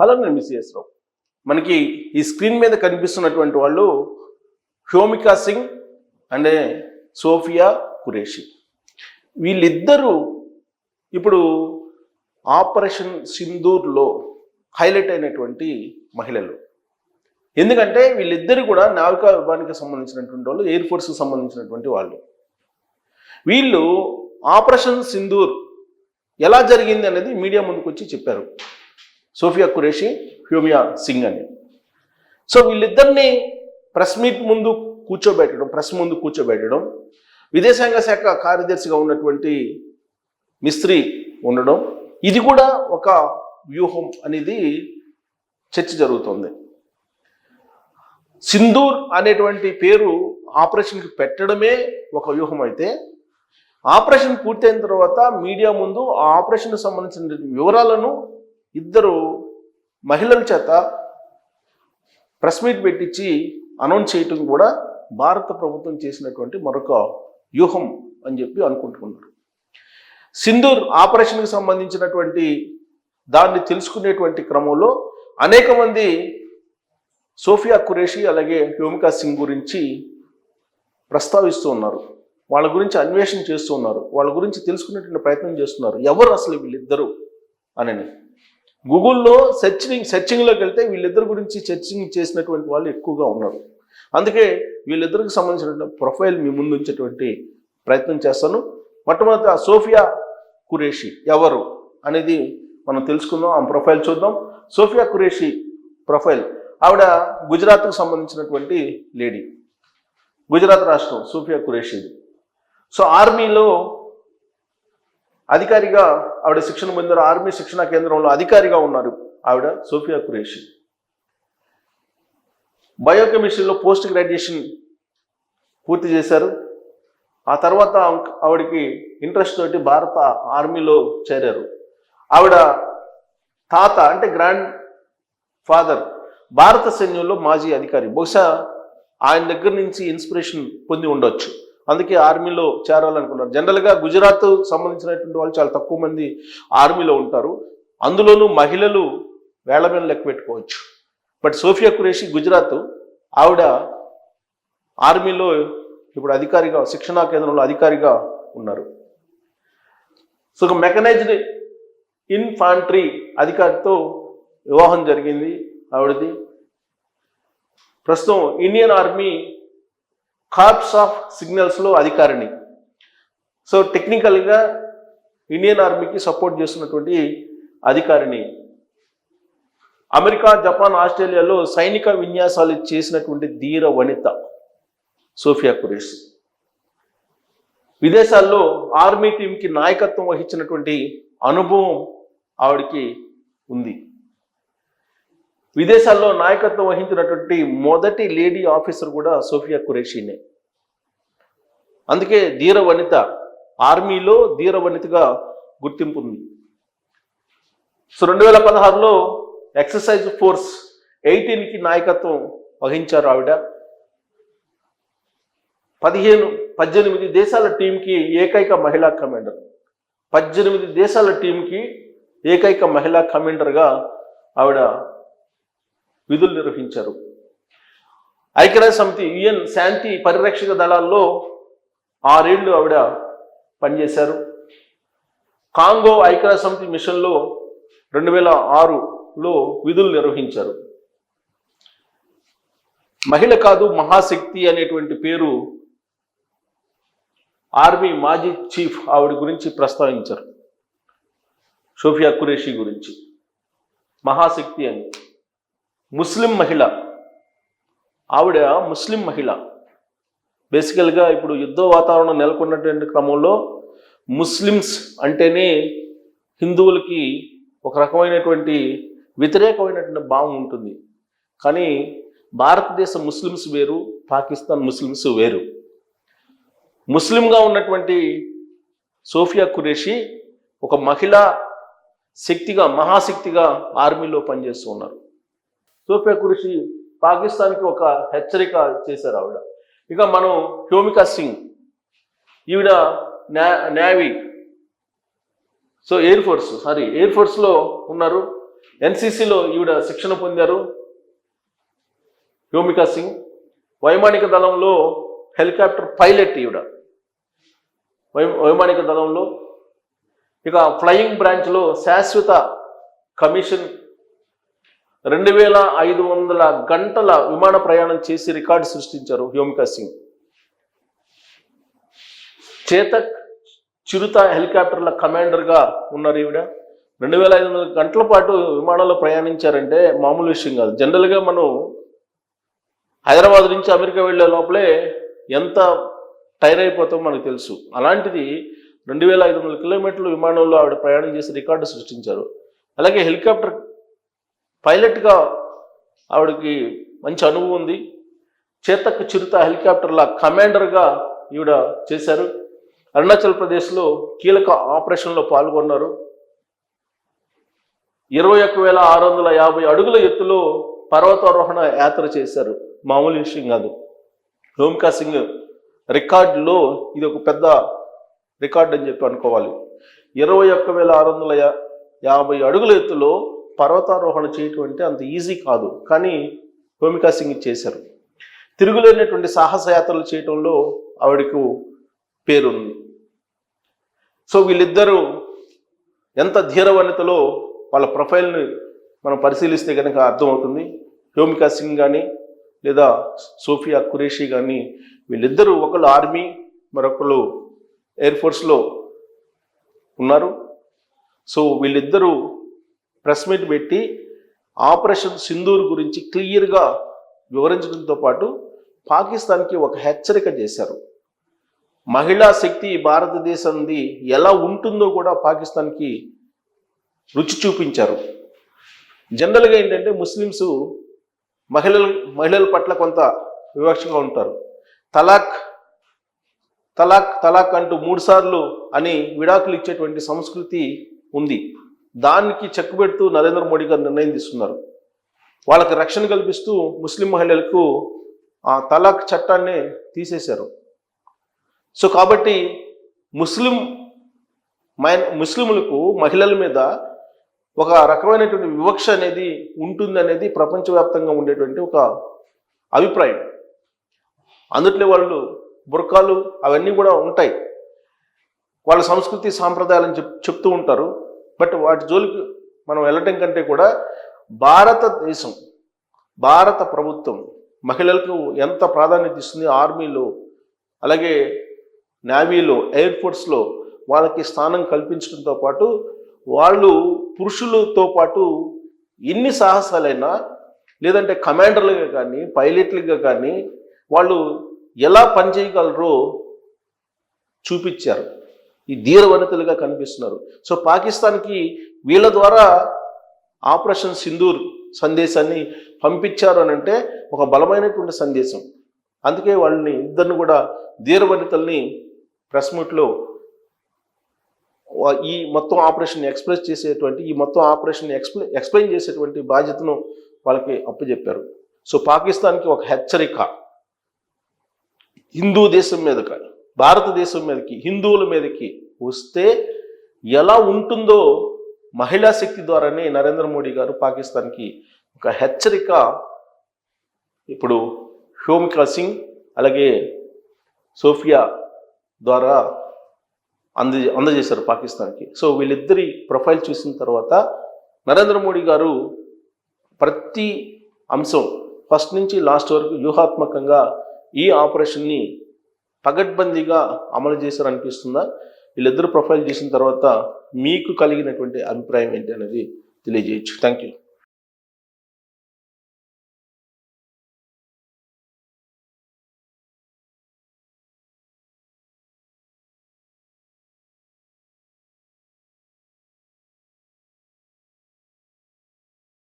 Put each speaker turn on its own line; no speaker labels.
Hello నేను miss రావు మనకి ఈ స్క్రీన్ మీద కనిపిస్తున్నటువంటి వాళ్ళు హ్యోమికా సింగ్ అండ్ సోఫియా కురేషి. వీళ్ళిద్దరూ ఇప్పుడు ఆపరేషన్ సింధూర్లో హైలైట్ అయినటువంటి మహిళలు. ఎందుకంటే వీళ్ళిద్దరు కూడా నావికా విభాగానికి సంబంధించినటువంటి వాళ్ళు ఎయిర్ ఫోర్స్కి సంబంధించినటువంటి వాళ్ళు. వీళ్ళు ఆపరేషన్ సింధూర్ ఎలా జరిగింది అనేది మీడియా ముందుకు వచ్చి చెప్పారు. సోఫియా కురేషి హ్యూమియా సింగ్ అని. సో వీళ్ళిద్దరిని ప్రెస్ మీట్ ముందు కూర్చోబెట్టడం ప్రెస్ ముందు కూర్చోబెట్టడం విదేశాంగ శాఖ కార్యదర్శిగా ఉన్నటువంటి మిస్త్రీ ఉండడం ఇది కూడా ఒక వ్యూహం అనేది చర్చ జరుగుతుంది. సింధూర్ అనేటువంటి పేరు ఆపరేషన్కి పెట్టడమే ఒక వ్యూహం అయితే ఆపరేషన్ పూర్తయిన తర్వాత మీడియా ముందు ఆ ఆపరేషన్కి సంబంధించిన వివరాలను ఇద్దరు మహిళల చేత ప్రెస్ మీట్ పెట్టించి అనౌన్స్ చేయటం కూడా భారత ప్రభుత్వం చేసినటువంటి మరొక వ్యూహం అని చెప్పి అనుకుంటున్నారు. సింధూర్ ఆపరేషన్కి సంబంధించినటువంటి దాన్ని తెలుసుకునేటువంటి క్రమంలో అనేక మంది సోఫియా కురేషి అలాగే హ్యోమికా సింగ్ గురించి ప్రస్తావిస్తూ ఉన్నారు. వాళ్ళ గురించి అన్వేషణ చేస్తూ ఉన్నారు. వాళ్ళ గురించి తెలుసుకునేటువంటి ప్రయత్నం చేస్తున్నారు. ఎవరు అసలు వీళ్ళిద్దరు? అనని గూగుల్లో సెర్చింగ్ సెర్చింగ్లోకి వెళ్తే వీళ్ళిద్దరి గురించి సెర్చింగ్ చేసినటువంటి వాళ్ళు ఎక్కువగా ఉన్నారు. అందుకే వీళ్ళిద్దరికి సంబంధించినటువంటి ప్రొఫైల్ మీ ముందు ఉంచేటువంటి ప్రయత్నం చేస్తాను. మొట్టమొదట సోఫియా కురేషి ఎవరు అనేది మనం తెలుసుకుందాం ఆ ప్రొఫైల్ చూద్దాం. సోఫియా కురేషి ప్రొఫైల్. ఆవిడ గుజరాత్కు సంబంధించినటువంటి లేడీ. గుజరాత్ రాష్ట్రం సోఫియా కురేషిది. సో ఆర్మీలో అధికారిగా ఆవిడ శిక్షణ పొందారు. ఆర్మీ శిక్షణ కేంద్రంలో అధికారిగా ఉన్నారు ఆవిడ సోఫియా కురేషి బయోకెమిస్ట్రీలో పోస్ట్ గ్రాడ్యుయేషన్ పూర్తి చేశారు. ఆ తర్వాత ఆవిడకి ఇంట్రెస్ట్ తోటి భారత ఆర్మీలో చేరారు. ఆవిడ తాత అంటే గ్రాండ్ ఫాదర్ భారత సైన్యంలో మాజీ అధికారి. బహుశా ఆయన దగ్గర నుంచి ఇన్స్పిరేషన్ పొంది ఉండొచ్చు. అందుకే ఆర్మీలో చేరాలనుకున్నారు. జనరల్గా గుజరాత్ సంబంధించినటువంటి వాళ్ళు చాలా తక్కువ మంది ఆర్మీలో ఉంటారు. అందులోనూ మహిళలు వేళ మీద లెక్క పెట్టుకోవచ్చు. బట్ సోఫియా కురేషి గుజరాత్ ఆవిడ ఆర్మీలో ఇప్పుడు అధికారిగా శిక్షణా కేంద్రంలో అధికారిగా ఉన్నారు. సో మెకనైజ్డ్ ఇన్ఫాంట్రీ అధికారితో వివాహం జరిగింది ఆవిడది. ప్రస్తుతం ఇండియన్ ఆర్మీ కార్ప్స్ ఆఫ్ సిగ్నల్స్లో అధికారిని. సో టెక్నికల్గా ఇండియన్ ఆర్మీకి సపోర్ట్ చేస్తున్నటువంటి అధికారిని. అమెరికా జపాన్ ఆస్ట్రేలియాలో సైనిక విన్యాసాలు చేసినటువంటి ధీర వనిత సోఫియా కురేష్. విదేశాల్లో ఆర్మీ టీంకి నాయకత్వం వహించినటువంటి అనుభవం ఆవిడకి ఉంది. విదేశాల్లో నాయకత్వం వహించినటువంటి మొదటి లేడీ ఆఫీసర్ కూడా సోఫియా ఖురేషీనే. అందుకే ధీర వనిత ఆర్మీలో ధీర వనితగా గుర్తింపు ఉంది. సో రెండు వేల పదహారులో ఎక్సర్సైజ్ ఫోర్స్ ఎయిటీన్కి నాయకత్వం వహించారు ఆవిడ. పదిహేను పద్దెనిమిది దేశాల టీంకి ఏకైక మహిళా కమాండర్. పద్దెనిమిది దేశాల టీంకి ఏకైక మహిళా కమాండర్గా ఆవిడ విధులు నిర్వహించారు. ఐక్యరాజ్య సమితి యుఎన్ శాంతి పరిరక్షక దళాల్లో ఆరేళ్ళు ఆవిడ పనిచేశారు. కాంగో ఐక్యరాజ్య సమితి మిషన్లో రెండు వేల ఆరులో విధులు నిర్వహించారు. మహిళ కాదు మహాశక్తి అనేటువంటి పేరు ఆర్మీ మాజీ చీఫ్ ఆవిడ గురించి ప్రస్తావించారు. షోఫియా కురేషి గురించి. మహాశక్తి అని. ముస్లిం మహిళ. ఆవిడ ముస్లిం మహిళ. బేసికల్గా ఇప్పుడు యుద్ధ వాతావరణం నెలకొన్నటువంటి క్రమంలో ముస్లిమ్స్ అంటేనే హిందువులకి ఒక రకమైనటువంటి వ్యతిరేకమైనటువంటి భావం ఉంటుంది. కానీ భారతదేశ ముస్లిమ్స్ వేరు పాకిస్తాన్ ముస్లిమ్స్ వేరు. ముస్లింగా ఉన్నటువంటి సోఫియా కురేషి ఒక మహిళా శక్తిగా మహాశక్తిగా ఆర్మీలో పనిచేస్తూ ఉన్నారు. సూపే కృషి పాకిస్తాన్కి ఒక హెచ్చరిక చేశారు ఆవిడ. ఇక మనం హ్యోమికా సింగ్ ఈవిడ navy so air force sorry air ఫోర్స్లో ఉన్నారు. ఎన్సీసీలో ఈవిడ శిక్షణ పొందారు యోమికా సింగ్. వైమానిక దళంలో హెలికాప్టర్ పైలట్ ఈవిడ. వై వైమానిక దళంలో. ఇక ఫ్లయింగ్ బ్రాంచ్లో శాశ్వత కమిషన్ రెండు వేల ఐదు వందల గంటల విమాన ప్రయాణం చేసి రికార్డు సృష్టించారు హ్యోమికా సింగ్. చేతక్ చిరుత హెలికాప్టర్ల కమాండర్గా ఉన్నారు ఈవిడ. రెండు వేల ఐదు వందల గంటల పాటు విమానంలో ప్రయాణించారంటే మామూలు విషయం కాదు. జనరల్గా మనం హైదరాబాద్ నుంచి అమెరికా వెళ్ళే లోపలే ఎంత టైర్ అయిపోతామో మనకు తెలుసు. అలాంటిది రెండు వేల ఐదు వందల కిలోమీటర్లు విమానంలో ఆవిడ ప్రయాణం చేసి రికార్డు సృష్టించారు. అలాగే హెలికాప్టర్ పైలట్గా ఆవిడకి మంచి అనుభవం ఉంది. చేతక్ చిరుత హెలికాప్టర్ల కమాండర్గా ఈవిడ చేశారు. అరుణాచల్ ప్రదేశ్లో కీలక ఆపరేషన్లో పాల్గొన్నారు. ఇరవై ఒక్క వేల ఆరు వందల యాభై అడుగుల ఎత్తులో పర్వతారోహణ యాత్ర చేశారు. మామూలు విషయం కాదు. రోమికా సింగ్ రికార్డులో ఇది ఒక పెద్ద రికార్డ్ అని చెప్పి అనుకోవాలి. ఇరవై ఒక్క వేల ఆరు వందల యా- యాభై అడుగుల ఎత్తులో పర్వతారోహణ చేయటం అంటే అంత ఈజీ కాదు. కానీ హోమికా సింగ్ చేశారు. తిరుగులేనటువంటి సాహస యాత్రలు చేయటంలో ఆవిడకు పేరుంది. సో వీళ్ళిద్దరూ ఎంత ధీరవనితలో వాళ్ళ ప్రొఫైల్ని మనం పరిశీలిస్తే కనుక అర్థమవుతుంది. హోమికా సింగ్ కానీ లేదా సోఫియా ఖురేషి కానీ వీళ్ళిద్దరూ ఒకళ్ళు ఆర్మీ మరొకళ్ళు ఎయిర్ ఫోర్స్లో ఉన్నారు. సో వీళ్ళిద్దరూ ప్రెస్ మీట్ పెట్టి ఆపరేషన్ సింధూర్ గురించి క్లియర్గా వివరించడంతో పాటు పాకిస్తాన్కి ఒక హెచ్చరిక చేశారు. మహిళా శక్తి భారతదేశంది ఎలా ఉంటుందో కూడా పాకిస్తాన్కి రుచి చూపించారు. జనరల్గా ఏంటంటే ముస్లిమ్స్ మహిళల మహిళల పట్ల కొంత వివక్షగా ఉంటారు. తలాక్ తలాక్ తలాక్ అంటూ మూడుసార్లు అని విడాకులు ఇచ్చేటువంటి సంస్కృతి ఉంది. దానికి చెక్ పెడుతూ నరేంద్ర మోడీ గారు నిర్ణయం తీసుకున్నారు. వాళ్ళకి రక్షణ కల్పిస్తూ ముస్లిం మహిళలకు ఆ తలాక్ చట్టాన్ని తీసేశారు. సో కాబట్టి ముస్లిం మై ముస్లింలకు మహిళల మీద ఒక రకమైనటువంటి వివక్ష అనేది ఉంటుంది అనేది ప్రపంచవ్యాప్తంగా ఉండేటువంటి ఒక అభిప్రాయం. అందుట్లో వాళ్ళు బుర్కాలు అవన్నీ కూడా ఉంటాయి. వాళ్ళ సంస్కృతి సాంప్రదాయాలను చెప్ చెప్తూ ఉంటారు. బట్ వాటి జోలికి మనం వెళ్ళటం కంటే కూడా భారతదేశం భారత ప్రభుత్వం మహిళలకు ఎంత ప్రాధాన్యత ఇస్తుంది? ఆర్మీలో అలాగే నేవీలో ఎయిర్ ఫోర్స్లో వాళ్ళకి స్థానం కల్పించడంతో పాటు వాళ్ళు పురుషులతో పాటు ఎన్ని సాహసాలైనా లేదంటే కమాండర్లుగా కానీ పైలట్లుగా కానీ వాళ్ళు ఎలా పనిచేయగలరో చూపించారు. ఈ ధీర వనితలుగా కనిపిస్తున్నారు. సో పాకిస్తాన్కి వీళ్ళ ద్వారా ఆపరేషన్ సింధూర్ సందేశాన్ని పంపించారు అని అంటే ఒక బలమైనటువంటి సందేశం. అందుకే వాళ్ళని ఇద్దరిని కూడా ధీర వనితల్ని ప్రెస్ మీట్లో ఈ మొత్తం ఆపరేషన్ ఎక్స్ప్రెస్ చేసేటువంటి ఈ మొత్తం ఆపరేషన్ ఎక్స్ప్లె ఎక్స్ప్లెయిన్ చేసేటువంటి బాధ్యతను వాళ్ళకి అప్పచెప్పారు. సో పాకిస్తాన్కి ఒక హెచ్చరిక. హిందూ దేశం మీద కానీ భారతదేశం మీదకి హిందువుల మీదకి వస్తే ఎలా ఉంటుందో మహిళా శక్తి ద్వారానే నరేంద్ర మోడీ గారు పాకిస్తాన్కి ఒక హెచ్చరిక. ఇప్పుడు హ్యోమికా సింగ్ అలాగే సోఫియా ద్వారా అంద అందజేశారు పాకిస్తాన్కి. సో వీళ్ళిద్దరి ప్రొఫైల్ చూసిన తర్వాత నరేంద్ర మోడీ గారు ప్రతి అంశం ఫస్ట్ నుంచి లాస్ట్ వరకు వ్యూహాత్మకంగా ఈ ఆపరేషన్ని పగడ్బందీగా అమలు చేశారు అనిపిస్తుందా వీళ్ళిద్దరు ప్రొఫైల్ చేసిన తర్వాత మీకు కలిగినటువంటి అభిప్రాయం ఏంటి అనేది తెలియజేయచ్చు. Thank you